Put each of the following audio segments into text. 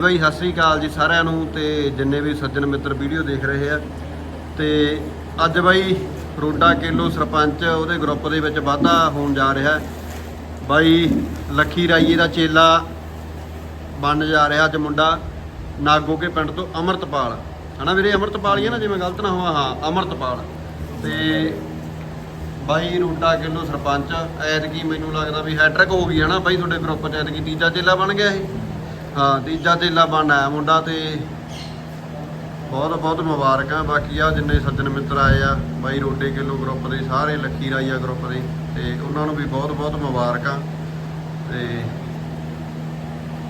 ਬਾਈ ਸਤਿ ਸ੍ਰੀ ਅਕਾਲ ਜੀ ਸਾਰਿਆਂ ਨੂੰ ਤੇ ਜਿੰਨੇ ਵੀ ਸੱਜਣ ਮਿੱਤਰ ਵੀਡੀਓ ਦੇਖ ਰਹੇ ਆ। ਤੇ ਅੱਜ ਬਾਈ ਰੋਡਾ ਕੇਲੋ ਸਰਪੰਚ, ਉਹਦੇ ਗਰੁੱਪ ਦੇ ਵਿੱਚ ਵਾਧਾ ਹੋਣ ਜਾ ਰਿਹਾ। ਬਾਈ ਲੱਖੀ ਰਾਈਏ ਦਾ ਚੇਲਾ ਬਣ ਜਾ ਰਿਹਾ ਅੱਜ ਮੁੰਡਾ ਨਾਗੋਕੇ ਪਿੰਡ ਤੋਂ ਅਮਰਤਪਾਲ। ਹਨਾ ਵੀਰੇ, ਅਮਰਤਪਾਲ ਹੀ ਹੈ ਨਾ, ਜਿਵੇਂ ਗਲਤ ਨਾ ਹੋਵਾਂ, ਹਾਂ, ਅਮਰਤਪਾਲ। ਤੇ ਬਾਈ ਰੋਡਾ ਕਿਲੋ ਸਰਪੰਚ, ਐਤਕੀ ਮੈਨੂੰ ਲੱਗਦਾ ਵੀ ਹੈਟ੍ਰਿਕ ਹੋ ਗਈ ਹੈ ਨਾ ਬਾਈ ਤੁਹਾਡੇ ਗਰੁੱਪ 'ਚ, ਐਤਕੀ ਤੀਜਾ ਚੇਲਾ ਬਣ ਗਿਆ ਇਹ। ਹਾਂ, ਤੀਜਾ ਤੇਲਾ ਬਣ ਆਇਆ ਮੁੰਡਾ ਤੇ ਬਹੁਤ ਬਹੁਤ ਮੁਬਾਰਕਾਂ ਬਾਕੀ ਆ ਜਿੰਨੇ ਸੱਜਣ ਮਿੱਤਰ ਆਏ ਆ, ਬਾਈ ਰੋਡੇ ਕਿਲੋ ਗਰੁੱਪ ਦੇ, ਸਾਰੇ ਲੱਖੀ ਰਾਈਆ ਗਰੁੱਪ ਦੇ, ਤੇ ਉਹਨਾਂ ਨੂੰ ਵੀ ਬਹੁਤ ਬਹੁਤ ਮੁਬਾਰਕਾਂ ਤੇ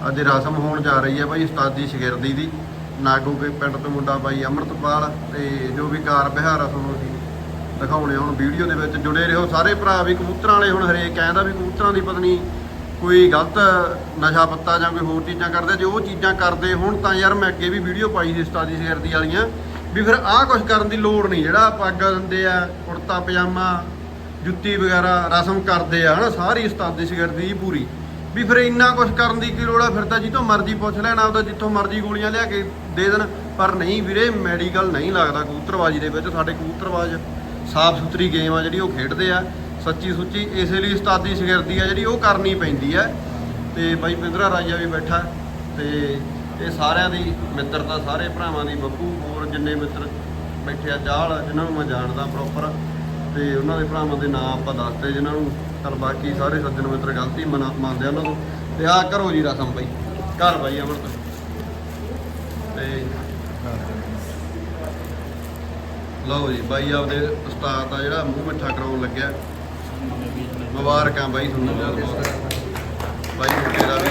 ਅੱਜ ਰਸਮ ਹੋਣ ਜਾ ਰਹੀ ਹੈ ਬਾਈ ਉਸਤਾਦੀ ਸ਼ਗਿਰਦੀ ਦੀ। ਨਾਗੂ ਕੇ ਪਿੰਡ ਤੋਂ ਮੁੰਡਾ ਬਾਈ ਅਮਰਤਪਾਲ ਤੇ ਜੋ ਵੀ ਕਾਰ ਵਿਹਾਰ ਆ ਤੁਹਾਨੂੰ ਅਸੀਂ ਦਿਖਾਉਣੇ ਹੁਣ ਵੀਡੀਓ ਦੇ ਵਿੱਚ ਜੁੜੇ ਰਹੋ। ਸਾਰੇ ਭਰਾ ਵੀ ਕਬੂਤਰਾਂ ਵਾਲੇ ਹੁਣ ਹਰੇਕ ਕਹਿੰਦਾ ਵੀ ਕਬੂਤਰਾਂ ਦੀ ਪਤਨੀ ਕੋਈ ਗਲਤ ਨਸ਼ਾ ਪੱਤਾ ਜਾਂ ਕੋਈ ਹੋਰ ਚੀਜ਼ਾਂ ਕਰਦੇ, ਜੇ ਉਹ ਚੀਜ਼ਾਂ ਕਰਦੇ ਹੁਣ ਤਾਂ ਯਾਰ ਮੈਂ ਅੱਗੇ ਵੀ ਵੀਡੀਓ ਪਾਈ ਸੀ ਉਸਤਾਦੀ ਸ਼ਗਿਰਦੀ ਵਾਲੀਆਂ, ਵੀ ਫਿਰ ਆਹ ਕੁਝ ਕਰਨ ਦੀ ਲੋੜ ਨਹੀਂ, ਜਿਹੜਾ ਪੱਗ ਦਿੰਦੇ ਆ, ਕੁੜਤਾ, ਪਜਾਮਾ, ਜੁੱਤੀ ਵਗੈਰਾ ਰਸਮ ਕਰਦੇ ਆ, ਹਨਾ, ਸਾਰੀ ਉਸਤਾਦੀ ਸ਼ਗਿਰਦੀ ਪੂਰੀ। ਵੀ ਫਿਰ ਇੰਨਾ ਕੁਝ ਕਰਨ ਦੀ ਕੀ ਲੋੜ ਆ, ਫਿਰ ਤਾਂ ਜਿੱਥੋਂ ਮਰਜ਼ੀ ਪੁੱਛ ਲੈਣ, ਆਪਦਾ ਜਿੱਥੋਂ ਮਰਜ਼ੀ ਗੋਲੀਆਂ ਲਿਆ ਕੇ ਦੇ ਦੇਣ। ਪਰ ਨਹੀਂ ਵੀਰੇ ਮੈਡੀਕਲ ਨਹੀਂ ਲੱਗਦਾ ਕਬੂਤਰਬਾਜੀ ਦੇ ਵਿੱਚ, ਸਾਡੇ ਕਬੂਤਰਬਾਜ ਸਾਫ਼ ਸੁਥਰੀ ਗੇਮ ਆ ਜਿਹੜੀ ਉਹ ਖੇਡਦੇ ਆ। ਸੱਚੀ ਸੁੱਚੀ ਇਸੇ ਲਈ ਉਸਤਾਦੀ ਸ਼ਗਿਰਦੀ ਆ ਜਿਹੜੀ ਉਹ ਕਰਨੀ ਪੈਂਦੀ ਹੈ ਤੇ ਬਾਈ ਪਿੰਦਰਾ ਰਾਜਾ ਵੀ ਬੈਠਾ। ਤੇ ਇਹ ਸਾਰਿਆਂ ਦੀ ਮਿੱਤਰਤਾ, ਸਾਰੇ ਭਰਾਵਾਂ ਦੀ ਬੱਬੂ, ਹੋਰ ਜਿੰਨੇ ਮਿੱਤਰ ਬੈਠੇ ਆ ਚਾਹਲ ਜਿਨ੍ਹਾਂ ਨੂੰ ਮੈਂ ਜਾਣਦਾ ਪ੍ਰੋਪਰ ਤੇ ਉਹਨਾਂ ਦੇ ਭਰਾਵਾਂ ਦੇ ਨਾਮ ਆਪਾਂ ਦੱਸਦੇ ਜਿਨ੍ਹਾਂ ਨੂੰ। ਚਲ ਬਾਕੀ ਸਾਰੇ ਸੱਜਣ ਮਿੱਤਰ ਗਲਤੀ ਮਨਾ- ਮੰਨਦੇ ਆ ਉਹਨਾਂ ਤੋਂ। ਤੇ ਆ ਕਰੋ ਜੀ ਰਸਮ ਬਾਈ। ਘਰ ਬਾਈ ਅਮਰਤ। ਤੇ ਲਓ ਜੀ, ਬਾਈ ਆਪਦੇ ਉਸਤਾਦ ਦਾ ਜਿਹੜਾ ਮੂੰਹ ਮਿੱਠਾ ਕਰਾਉਣ ਲੱਗਿਆ। ਮੁਬਾਰਕਾਂ ਬਾਈ ਤੁਹਾਨੂੰ ਬਹੁਤ। ਬਹੁਤ ਬਾਈ ਮੁੰਡੇ ਵੀ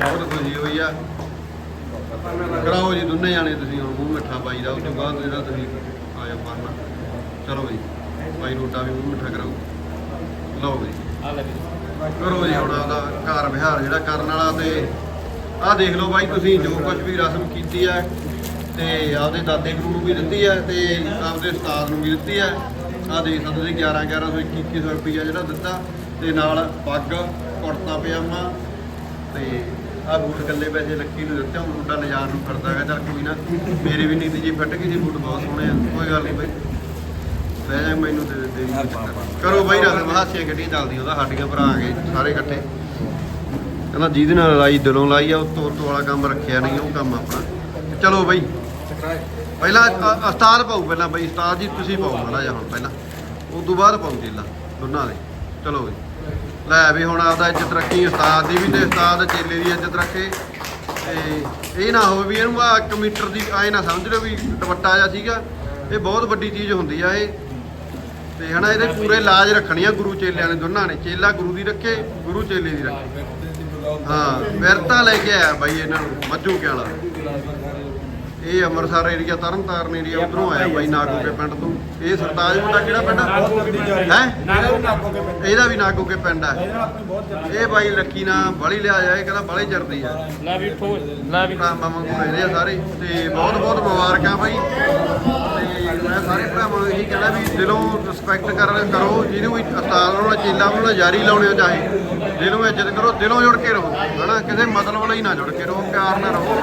ਬਹੁਤ ਖੁਸ਼ੀ ਹੋਈ ਆ। ਕਰਾਓ ਜੀ ਦੋਨੇ ਜਾਣੇ ਤੁਸੀਂ ਹੁਣ ਮੂੰਹ ਮਿੱਠਾ ਬਾਈ ਦਾ, ਉਸ ਤੋਂ ਬਾਅਦ ਜਿਹੜਾ ਤੁਸੀਂ ਆਇਆ ਪੜਨਾ ਚਲੋ ਜੀ, ਬਾਈ ਰੋਟਾ ਵੀ ਮੂੰਹ ਮਿੱਠਾ ਕਰਾਓ। ਲਓ ਜੀ। ਕਰੋ ਜੀ ਹੁਣ ਆਪਦਾ ਘਰ ਵਿਹਾਰ ਜਿਹੜਾ ਕਰਨ ਵਾਲਾ ਤੇ ਆਹ ਦੇਖ ਲਓ ਬਾਈ ਤੁਸੀਂ, ਜੋ ਕੁਝ ਵੀ ਰਸਮ ਕੀਤੀ ਹੈ ਤੇ ਆਪਦੇ ਦਾਦੇ ਗੁਰੂ ਨੂੰ ਵੀ ਦਿੱਤੀ ਹੈ ਤੇ ਆਪਦੇ ਉਸਤਾਦ ਨੂੰ ਵੀ ਦਿੱਤੀ ਹੈ ਆਹ ਦੇਖ ਸਕਦੇ ਜੀ 11 1100 2100 ਰੁਪਈਆ ਜਿਹੜਾ ਦਿੱਤਾ ਤੇ ਨਾਲ ਪੱਗ, ਕੁੜਤਾ, ਪਜਾਮਾ ਤੇ ਆਹ ਬੂਟ ਇਕੱਲੇ ਪੈਸੇ ਲੱਕੀ ਨੂੰ ਦਿੱਤੇ, ਹੁਣ ਮੁੰਡਾ ਲਿਜਾਣ ਨੂੰ ਫਿਰਦਾ ਹੈਗਾ, ਚੱਲ ਕੋਈ ਨਾ, ਮੇਰੇ ਵੀ ਨੀਤੀ ਜੀ ਫਿੱਟ ਗਈ ਜੀ ਬੂਟ ਬਹੁਤ ਸੋਹਣੇ ਆ, ਕੋਈ ਗੱਲ ਨਹੀਂ ਬਾਈ। ਲੈ ਜਾ, ਮੈਨੂੰ ਦੇ ਦੇ ਕਰੋ ਬਾਈ ਰਸਮ ਹਾਸੀਆਂ ਗੱਡੀਆਂ ਚੱਲਦੀਆਂ, ਉਹਦਾ ਸਾਡੀਆਂ ਭਰਾ ਆ ਗਏ ਸਾਰੇ ਇਕੱਠੇ। ਕਹਿੰਦਾ ਜਿਹਦੇ ਨਾਲ ਲਾਈ, ਦਿਲੋਂ ਲਾਈ ਆ, ਉਹ ਤੋਰ ਤੋਂ ਵਾਲਾ ਕੰਮ ਰੱਖਿਆ ਨਹੀਂ, ਉਹ ਕੰਮ ਆਪਣਾ। ਚਲੋ ਬਾਈ। ਪਹਿਲਾਂ ਅ- ਉਸਤਾਦ ਪਾਉ ਪਹਿਲਾਂ ਬਾਈ ਉਸਤਾਦ ਜੀ ਤੁਸੀਂ ਪਾਓ ਮਾੜਾ ਜਿਹਾ ਹੁਣ ਪਹਿਲਾਂ। ਉਸ ਤੋਂ ਬਾਅਦ ਪਾਉ ਚੇਲਾ ਦੋਨਾਂ ਦੇ। ਚਲੋ ਬਈ। ਲੈ ਵੀ ਹੁਣ ਆਪਦਾ ਇੱਜ਼ਤ ਰੱਖੀ ਉਸਤਾਦ ਦੀ ਵੀ ਤੇ ਉਸਤਾਦ ਚੇਲੇ ਦੀ ਇੱਜ਼ਤ ਰੱਖੇ। ਤੇ ਇਹ ਨਾ ਹੋਵੇ ਵੀ ਇਹਨੂੰ ਆ 1 ਦੀ, ਆਏ ਨਾ ਸਮਝ ਲਓ ਵੀ ਦੁਪੱਟਾ ਜਿਹਾ ਸੀਗਾ। ਇਹ ਬਹੁਤ ਵੱਡੀ ਚੀਜ਼ ਹੁੰਦੀ ਆ ਇਹ। ਤੇ ਹਨਾ, ਇਹਦੇ ਪੂਰੇ ਲਾਜ ਰੱਖਣੀ ਆ ਗੁਰੂ ਚੇਲਿਆਂ ਨੇ, ਦੋਨਾਂ ਨੇ। ਚੇਲਾ ਗੁਰੂ ਦੀ ਰੱਖੇ, ਗੁਰੂ ਚੇਲੇ ਦੀ ਰੱਖੇ। ਹਾਂ, ਵਿਰਤਾ ਲੈ ਕੇ ਆਇਆ ਬਾਈ ਇਹਨਾਂ ਨੂੰ, ਮੱਝੂ ਕੇ ਇਹ ਅੰਮ੍ਰਿਤਸਰ ਏਰੀਆ ਤਰਨਤਾਰਨ ਏਰੀਆ ਉਧਰੋਂ ਆਇਆ ਬਾਈ ਨਾਗੋ ਕੇ ਪਿੰਡ ਤੋਂ। ਇਹ ਸਰਤਾਜ ਮੁੰਡਾ ਕਿਹੜਾ ਪਿੰਡ ਹੈ? ਇਹਦਾ ਵੀ ਨਾਗੋ ਕੇ ਪਿੰਡ ਆ। ਇਹ ਬਾਈ ਲੱਕੀ ਨਾ ਬੜੀ ਲਿਆ ਜਾਏ ਕਹਿੰਦਾ ਬੜੇ ਚੜਦੀ ਆ। ਲੈ ਵੀ ਠੋ ਲੈ ਵੀ। ਭਰਾਵਾਂ ਵਾਂਗੂ ਰਹਿੰਦੇ ਆ ਸਾਰੇ। ਤੇ ਬਹੁਤ ਬਹੁਤ ਮੁਬਾਰਕਾਂ ਬਾਈ। ਤੇ ਮੈਂ ਸਾਰੇ ਭਰਾਵਾਂ ਨੂੰ ਇਹੀ ਕਹਿਣਾ ਵੀ ਦਿਲੋਂ ਰਿਸਪੈਕਟ ਕਰ ਕਰੋ। ਜਿਹਨੂੰ ਵੀ ਉਸਤਾਦ ਨੂੰ ਚੇਲਾ ਨੂੰ ਜਾਰੀ ਲਾਉਣੇ ਹੋ ਚਾਹੇ ਦਿਲੋਂ ਇੱਜ਼ਤ ਕਰੋ ਦਿਲੋਂ ਜੁੜ ਕੇ ਰਹੋ। ਹਨਾ? ਕਿਸੇ ਮਤਲਬ ਲਈ ਨਾ ਜੁੜ ਕੇ ਰਹੋ ਪਿਆਰ ਨਾਲ ਰਹੋ।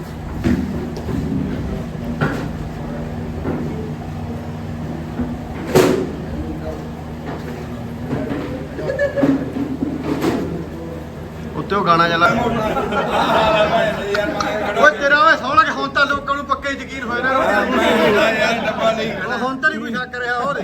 ਉਹ ਗਾਣਾ ਚੱਲਾ ਓਏ ਤੇਰਾ ਓਏ ਸੌਣਾ ਕਿ ਹੁਣ ਤਾਂ ਲੋਕਾਂ ਨੂੰ ਪੱਕੇ ਯਕੀਨ ਹੋਇਆ ਨਾ। ਹੁਣ ਤਾਂ ਨਹੀਂ ਕੋਈ ਸ਼ੱਕ ਰਿਹਾ ਹੋਰ।